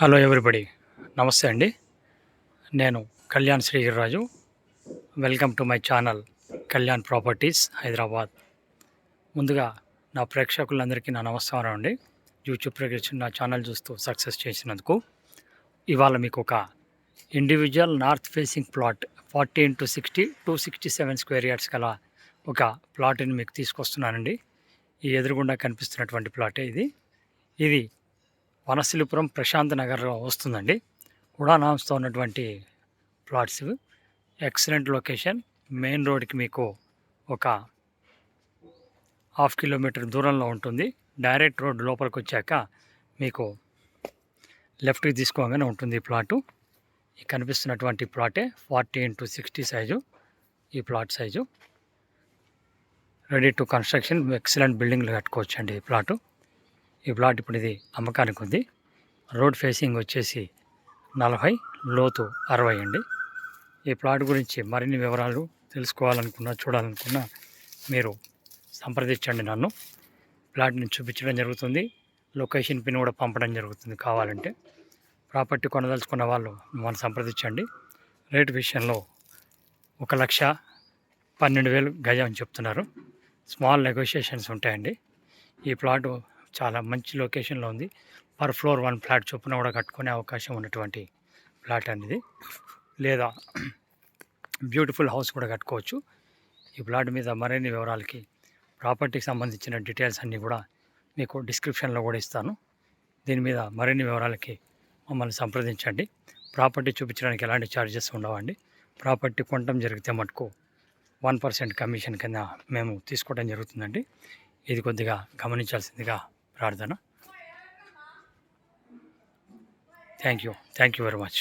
Hello everybody నమస్తే అండి. నేను Kalyan Sriraju. Welcome to my channel Kalyan properties Hyderabad ముందుగా నా ప్రేక్షకులందరికీ నా నమస్కారం అండి. యూట్యూబ్ ప్రేక్షకులు నా ఛానల్ చూస్తూ సక్సెస్ చేసినందుకు. ఇవాళ మీకు ఒక individual north facing plot forty into sixty two sixty seven square yards గల ఒక ప్లాట్ని మీకు తీసుకొస్తున్నానండి. ఈ ఎదురుగుండా కనిపిస్తున్నటువంటి ప్లాటే ఇది. ఇది వనశిలిపురం ప్రశాంత్ నగర్లో వస్తుందండి. ఉడానాంస్తో ఉన్నటువంటి ప్లాట్స్ ఎక్సలెంట్ లొకేషన్. మెయిన్ రోడ్కి మీకు ఒక హాఫ్ కిలోమీటర్ దూరంలో ఉంటుంది. డైరెక్ట్ రోడ్ లోపలికి వచ్చాక మీకు లెఫ్ట్కి తీసుకోగానే ఉంటుంది ఈ ప్లాటు. ఈ కనిపిస్తున్నటువంటి ప్లాటే ఫార్టీ ఇంటూ సిక్స్టీ సైజు. ఈ plot size. Ready to construction. Excellent బిల్డింగ్లు కట్టుకోవచ్చండి ఈ ప్లాటు. ఈ ప్లాట్ ఇప్పుడు ఇది అమ్మకానికి ఉంది. రోడ్ ఫేసింగ్ వచ్చేసి నలభై లోతు అరవై అండి. ఈ ప్లాట్ గురించి మరిన్ని వివరాలు తెలుసుకోవాలనుకున్నా చూడాలనుకున్నా మీరు సంప్రదించండి నన్ను. ప్లాట్ని చూపించడం జరుగుతుంది. లొకేషన్ పిన్ కూడా పంపడం జరుగుతుంది కావాలంటే. ప్రాపర్టీ కొనదలుచుకున్న వాళ్ళు మనం సంప్రదించండి. రేటు విషయంలో ఒక లక్ష పన్నెండు వేలు గజం అని చెప్తున్నారు. స్మాల్ నెగోషియేషన్స్ ఉంటాయండి. ఈ ప్లాటు చాలా మంచి లొకేషన్లో ఉంది. పర్ ఫ్లోర్ వన్ ఫ్లాట్ చొప్పున కూడా కట్టుకునే అవకాశం ఉన్నటువంటి ఫ్లాట్ అనేది. లేదా బ్యూటిఫుల్ హౌస్ కూడా కట్టుకోవచ్చు. ఈ ప్లాట్ మీద మరిన్ని వివరాలకి ప్రాపర్టీకి సంబంధించిన డీటెయిల్స్ అన్నీ కూడా మీకు డిస్క్రిప్షన్లో కూడా ఇస్తాను. దీని మీద మరిన్ని వివరాలకి మమ్మల్ని సంప్రదించండి. ప్రాపర్టీ చూపించడానికి ఎలాంటి ఛార్జెస్ ఉండవండి. ప్రాపర్టీ కొనడం జరిగితే మటుకు వన్ పర్సెంట్ కమిషన్ కింద మేము తీసుకోవడం జరుగుతుందండి. ఇది కొద్దిగా గమనించాల్సిందిగా ప్రార్థన. Thank you thank you very much